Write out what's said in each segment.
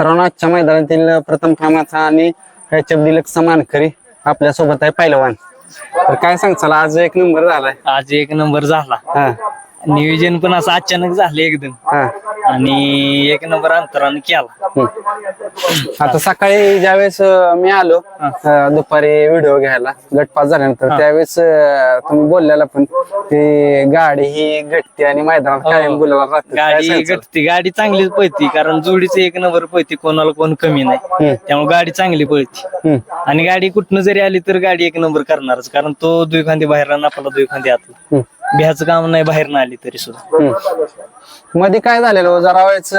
आजच्या मैदानातील प्रथम क्रमांकाचा आणि ह्याच्या डिलक्स मानकरी आपल्यासोबत आहे पहिलवान तर काय सांगचाल आज एक नंबर झालाय. आज एक नंबर झाला. हा. नियोजन पण असं अचानक झालं एकदम. हा. आणि एक नंबर अंतराने केला. आता सकाळी ज्यावेळेस अं, मी आलो अं, दुपारी व्हिडिओ घ्यायला गटपास झाल्यानंतर त्यावेळेस अं, तुम्ही बोललेला पण की गाडी ही गटते आणि मैदानात कायम बोलायला राहते. काय गाडी? गटती गाडी चांगलीच पळती कारण जोडीच एक नंबर पळती कोणाला कोण कमी नाही. त्यामुळे गाडी चांगली पळती. हम्म. आणि गाडी कुठनं जरी आली तर गाडी एक नंबर करणारच कारण तो दुखांदी बाहेर आणि आपला दुखांदी आतला. हम्म. भ्याचं काम नाही बाहेर ना आली तरी सुद्धा मध्ये काय झालेलं हो? जरा वेळेस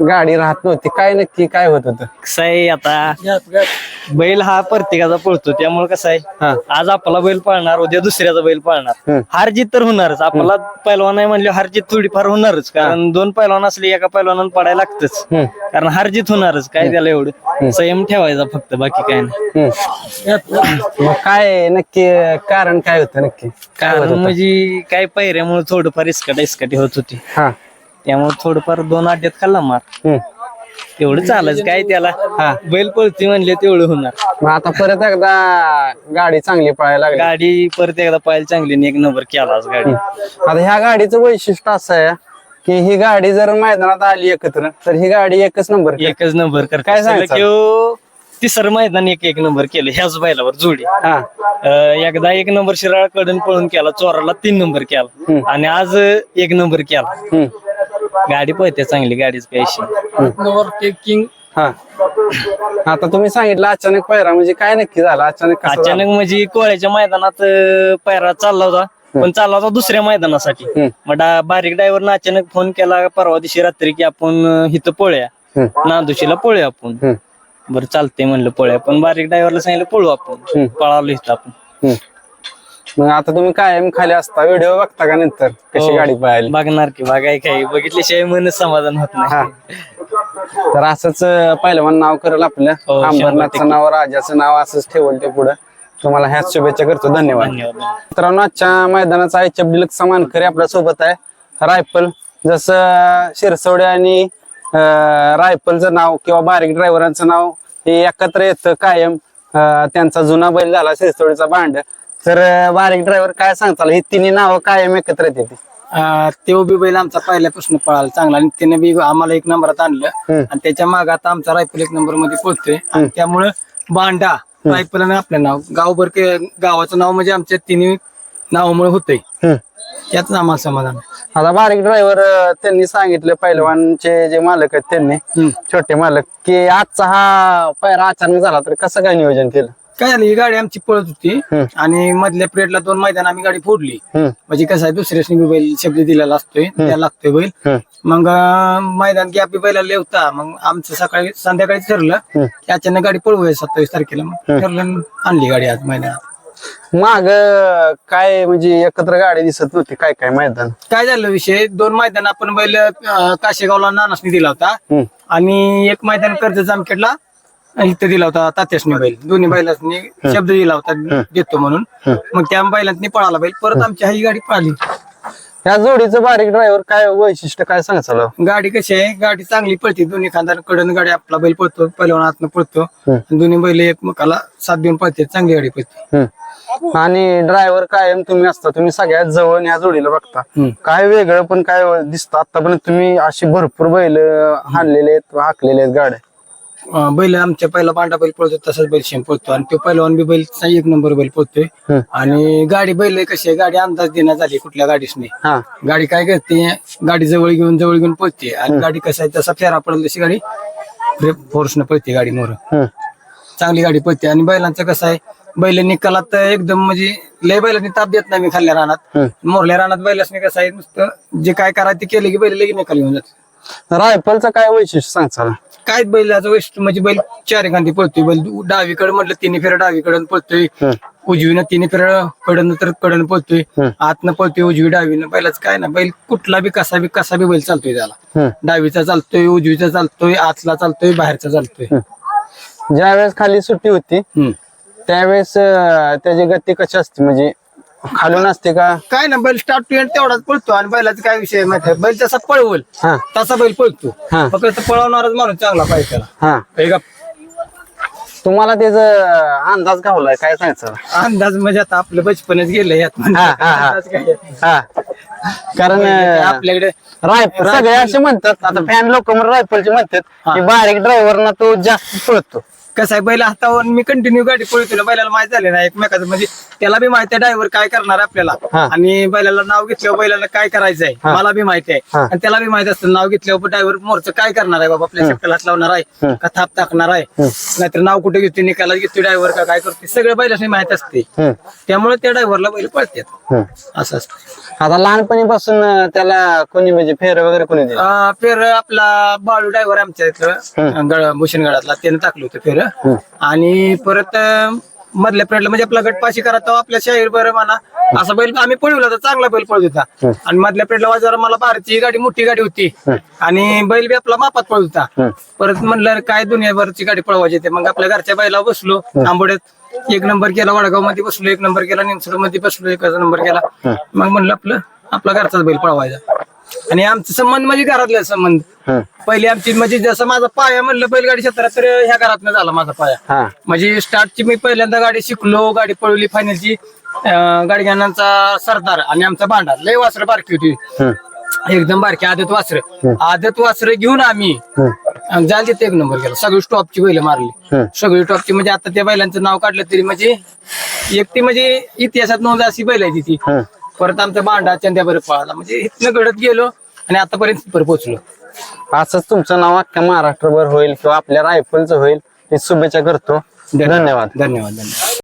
गाडी राहत नव्हती. काय नक्की काय होत होतं? कसं आहे आता बैल हा प्रत्येकाचा पळतो त्यामुळे कसं हा. आहे आज आपला बैल पाळणार उद्या दुसऱ्याचा बैल पाळणार. हम्म. हार जीत तर होणारच. आपला पैलवान नाही म्हणले हार जीत थोडीफार होणारच कारण दोन पैलवान असले एका पैलवानानं पडायला लागतच. हम्म. कारण हार जीत होणारच काय त्याला एवढं? संयम ठेवायचा फक्त बाकी काय नाही. मग काय नक्की कारण काय होतं नक्की? काय होत कारण होतं? म्हणजे काय पैऱ्यामुळे थोडंफार इस्काट इस्काटी होत होती. हा. त्यामुळे थोडंफार दोन आड्यात खाल्ला मार. हम्म. तेवढं चालच काय त्याला? हा. बैल पळती म्हणले तेवढं होणार. मग आता परत एकदा गाडी चांगली पळायला लागली. गाडी परत एकदा पाहिजे चांगली एक नंबर केला आज गाडी. आता ह्या गाडीचं वैशिष्ट्य असं आहे की ही गाडी जर मैदानात आली एकत्र तर ही गाडी एकच नंबर. एकच नंबर करते. काय सलग सांगायचं? ह्यो तिसरं मैदान एक एक नंबर केलं. ह्याच बैलावर जोडी. हा. अं, एकदा एक नंबर शिराळकडून पळून केला चोराला तीन नंबर केला. आणि आज एक नंबर केला. हम्म. गाडी पळते चांगली गाडीच किंग हा. आता तुम्ही सांगितलं अचानक पायरा म्हणजे काय नक्की झालं? अचानक कसं झालं? अचानक म्हणजे कोळ्याच्या मैदानात अं, पायरा चालला होता. पण चालला होता दुसऱ्या मैदानासाठी. हम्म. मग डा- बारीक ड्रायव्हरनं अचानक फोन केला परवा दिवशी रात्री की आपण अं, इथं पळूया. हम्म. नांदुशीला पळूया आपण. हम्म. बरं चालतंय म्हणलं पळूया. पण बारीक ड्रायव्हरला सांगितलं पळू आपण. पळालो इथं आपण. हम्म. मग आता तुम्ही कायम खाली असता. व्हिडिओ बघता का नंतर? कशी हो. गाडी पळाली बघणार की बघाय काही बघितल्याशिवाय मन समाधान होत हा. नाही तर असंच अं, पहिलवान नाव करेल आपलं. हो, शंभर अंबरनाथचं टक्के. नाव राजाचं नाव असंच ठेवल ते पुढं. तुम्हाला ह्याच शुभेच्छा करतो. धन्यवाद. धन्यवाद. मित्रांनो आजच्या मैदानाचा आय डिलक समान खरे आपल्यासोबत आहे. रायफल. जसं शिरसवडे आणि अं, रायफलचं नाव किंवा बारीक ड्रायव्हरांचं नाव हे एकत्र येतं कायम. अं, त्यांचा जुना बैल झाला शिरसवडीचा भांड. तर अं, बारीक ड्रायव्हर काय सांगताल? ही तिन्ही नावं कायम एकत्र येते ते. बी बैल आमचा पहिल्यापासून पळाला चांगला आणि त्याने बी आम्हाला एक नंबरात आणलं. आणि त्याच्यामागे आता आमचा रायफल एक नंबरमध्ये पोहोचतोय आणि त्यामुळं बांडा रायफल आणि आपलं नाव. गावभर के- गावाचं नाव म्हणजे आमच्या तिन्ही नावामुळे होतंय. त्याच आम्हाला समाधान. आहे. आता बारीक ड्रायव्हर त्यांनी सांगितलं पहिलवानचे जे मालक आहेत त्यांनी हम्म. छोटे मालक की आजचा हा पायरा अचानक झाला तर कसं काय नियोजन केलं? काय झालं ही गाडी आमची पळत होती आणि मधल्या पिरियडला दोन मैदान आम्ही गाडी फोडली. म्हणजे कसं आहे दुसऱ्याने बी बैल शब्द दिलेला असतोय त्याला लागतोय बैल. मग अं, मैदान की आपली बैला लेवता मग आमचं सकाळी संध्याकाळी ठरलं की अचानक गाडी पळवूया सत्तावीस तारखेला. मग ठरलं आणि आणली गाडी आज मैदानात. माग काय म्हणजे एकत्र गाडी दिसत नव्हती काय काय मैदान? काय झालं विषय? दोन मैदान आपण बैल अं, काशेगावला नानासनी दिला होता. आणि एक मैदान कर्ज जामखेडला इथं दिला होता तात्यासनी बैल. दोन्ही बैलांनी शब्द दिला होता देतो म्हणून. मग त्या बैलांनी पळाला बैल. परत आमची ही गाडी पळाली. या जोडीचं बारीक ड्रायव्हर काय वैशिष्ट्य काय सांगायचं गाडी कशी आहे? गाडी चांगली पळते. दोन्ही खांदा कडन गाडी आपला बैल पळतो पहिल्या हातनं पळतो दोन्ही बैल एकमेकाला साथ देऊन पळते. चांगली गाडी पळते. आणि ड्रायव्हर कायम तुम्ही असता. तुम्ही सगळ्यात जवळ या जोडीला बघता. काय वेगळं पण काय दिसतं? आतापर्यंत तुम्ही अशी भरपूर बैल हाणलेले आहेत हाकलेले आहेत गाड्या. अं, बैल आमच्या पहिला पांढरा बैल पळतो तसाच बैल शेम पळतो आणि तो पहिलवान बी बैल चा एक नंबर बैल पळतोय. आणि गाडी बैल कशी आहे गाडी अंदाज देण्यात आली कुठल्या गाडीसने. हा. गाडी काय करते गाडी जवळ घेऊन जवळ घेऊन पळते. आणि गाडी कसं आहे तसा फेरा पडेल तशी गाडी फोर्सनं पळते गाडी मोर. चांगली गाडी पळते. आणि बैलांचं कसं आहे बैल निकालात एकदम म्हणजे लय बैलांनी ताप देत नाही मी खाल्ल्या रानात. मोरल्या रानात बैलासनी कसं आहे नुसतं जे काय करायचं ते केलं की बैल लगेच निकाल येऊन जात. रायफलचं काय वैशिष्ट्य सांगचाल काय बैलाचं वैशिष्ट्य म्हणजे बैल चार एखादी पळतोय. बैल डावीकडे म्हटलं तिन्ही फेर डावीकडे पळतोय. उजवीनं तिन्ही फेर कडन तर कडन पळतोय. आतनं पळतोय उजवी डावीनं. बैलाच काय ना बैल कुठला बी कसा बी कसा बी बैल चालतोय त्याला. डावीचा चालतोय उजवीचा चालतोय आतला चालतोय बाहेरचा चालतोय. ज्या वेळेस खाली सुट्टी होती. त्यावेळेस त्याची गती कशी असते? म्हणजे खालून असते का? काय ना बैल स्टार्ट टू एंड तेवढाच पळतो आणि बैलाचा काय विषय आहे माहिती आहे? बैल जसा पळवल हा. तसा बैल पळतो. हा. फक्त पळवणारच माणूस चांगला पाहिजे त्याला. हा. हे का तुम्हाला त्याचा अंदाज गावलाय काय सांगायचं? अंदाज म्हणजे आता आपलं बचपनच गेलं यात म्हणजे. हा, हा, हा. अंदाज काय आहे? हा. कारण अं, आपल्याकडे रायफल सगळे असे म्हणतात. आता फॅन लोक रायफलचे म्हणतात की बारीक ड्रायव्हर ना तो जास्त पळतो. कसं आहे बैल हातावर मी कंटिन्यू गाडी पळतो बैलाला माहीत झाले ना एकमेकाचं म्हणजे त्याला बी माहिती आहे ड्रायव्हर काय करणार आपल्याला. हा. आणि बैलाला नाव घेतल्यावर बैलाला काय करायचं आहे. मला बी माहिती आहे. हा. आणि त्याला बी माहिती असतं नाव घेतल्यावर ड्रायव्हर मोरचं काय करणार आहे बाबा आपल्या शक्कल हात लावणार आहे का थाप टाकणार आहे. नाहीतर नाव कुठे घेतो निकाला घेतो ड्रायव्हर का काय करते सगळं बैलाशी माहीत असते. त्यामुळे त्या ड्रायव्हरला बैल पळतात. असं असतं. आता लहानपणीपासून अं, त्याला कोणी म्हणजे फेर वगैरे कोणी दिलं? अं, फेर आपला बाळू ड्रायव्हर आमच्या इथं गड भूषणगडातला त्याने टाकलं होतं फेर. आणि परत मधल्या पिरियडला म्हणजे आपला गटपाशी करत आपल्या शाहीर बरं म्हणा. असा बैल आम्ही पळवला होता चांगला बैल पळत होता. आणि मधल्या पिरियडला वाजवायला मला भारतीय गाडी मोठी गाडी होती. आणि बैल बी आपला मापात पळत होता. परत म्हणलं काय दुनियाभरची गाडी पळवायची ते. मग आपल्या घरच्या बैला बसलो आंबोड्यात एक नंबर केला वडगावमध्ये बसलो एक नंबर केला निमसडमध्ये बसलो एक नंबर केला. मग म्हणलं आपलं आपला घरचाच बैल पळवायचा. आणि आमचा संबंध म्हणजे घरातला संबंध. पहिली आमची म्हणजे जसं माझा पाया म्हणलं बैलगाडी क्षेत्रात तर ह्या घरातनं झाला माझा पाया. हा. म्हणजे स्टार्टची मी पहिल्यांदा गाडी शिकलो गाडी पळवली फायनलची गाडी घेण्याचा सरदार आणि आमचा भांडार लय वासर बारकी होती. एकदम बारकी आदत वासर. आदत वासर घेऊन आम्ही हम्म, जाल तिथे एक नंबर केला. सगळी स्टॉपची बैल मारली. सगळी टॉपची म्हणजे आता त्या बैलांचं नाव काढलं तरी म्हणजे एक ती म्हणजे इतिहासात नोंद अशी बैल आहे ती. परत आमचा भांडा चंद्याबर पळाला. म्हणजे इथनं घडत गेलो आणि आतापर्यंत तिथपर्यंत पोहोचलो. असंच तुमचं नाव अख्ख्या महाराष्ट्रभर होईल किंवा आपल्या रायफलचं होईल. हे शुभेच्छा करतो. धन्यवाद. धन्यवाद धन्यवाद.